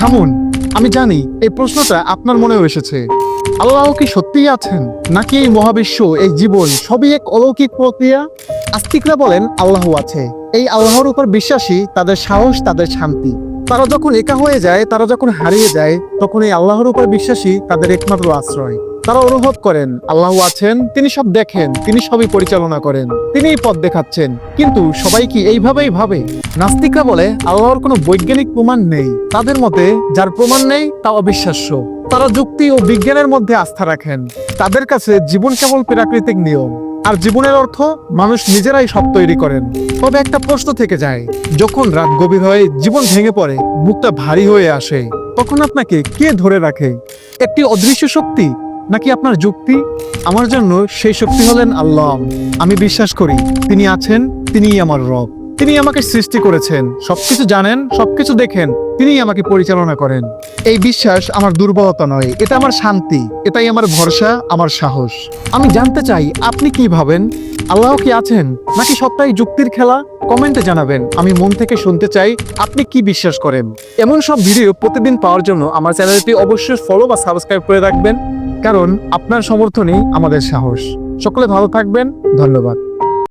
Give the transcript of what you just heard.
থামুন, আমি জানি এই প্রশ্নটা আপনার মনেও এসেছে। আল্লাহ কি সত্যিই আছেন? নাকি এই মহাবিশ্ব, এই জীবন সবই এক অলৌকিক প্রক্রিয়া? আস্তিকরা বলেন আল্লাহ আছে। এই আল্লাহর উপর বিশ্বাসী, তাদের সাহস, তাদের শান্তি। তারা যখন একা হয়ে যায়, তারা যখন হারিয়ে যায়, তখন এই আল্লাহর উপর বিশ্বাসী, তাদের একমাত্র আশ্রয়। তারা অনুভব করেন, আল্লাহ আছেন, তিনি সব দেখেন, তিনি সবই পরিচালনা করেন তিনি পথ দেখাচ্ছেন। কিন্তু সবাই কি এইভাবেই ভাবে? নাস্তিকরা বলে, আল্লাহর কোনো বৈজ্ঞানিক প্রমাণ নেই। তাদের মতে, যার প্রমাণ নেই, তা অবিশ্বাস্য। তারা যুক্তি ও বিজ্ঞানের মধ্যে আস্থা রাখেন। তাদের কাছে জীবন কেবল প্রাকৃতিক নিয়ম। আর জীবনের অর্থ, মানুষ নিজেরাই সব তৈরি করেন। তবে একটা প্রশ্ন থেকে যায়, যখন রাত গভীর হয় জীবন ভেঙে পড়ে, বুকটা ভারী হয়ে আসে, তখন আপনাকে কে ধরে রাখে? একটি অদৃশ্য শক্তি? নাকি আপনার যুক্তি? আমার জন্য সেই শক্তি হলেন আল্লাহ। আমি বিশ্বাস করি, তিনি আছেন, তিনিই আমার রব। তিনি আমাকে সৃষ্টি করেছেন, সবকিছু জানেন, সবকিছু দেখেন, তিনিই আমাকে পরিচালনা করেন। এই বিশ্বাস আমার দুর্বলতা নয়, এটা আমার শান্তি, এটাই আমার ভরসা, আমার সাহস। আমি জানতে চাই, আপনি কি ভাবেন? আল্লাহ কি আছেন? নাকি সবটাই যুক্তির খেলা? কমেন্টে জানাবেন, আমি মন থেকে শুনতে চাই, আপনি কি বিশ্বাস করেন? এমন সব ভিডিও প্রতিদিন পাওয়ার জন্য আমার চ্যানেলটি অবশ্যই ফলো বা সাবস্ক্রাইব করে রাখবেন। কারণ আপনার সমর্থনই আমাদের সাহস। সকলে ভালো থাকবেন ধন্যবাদ।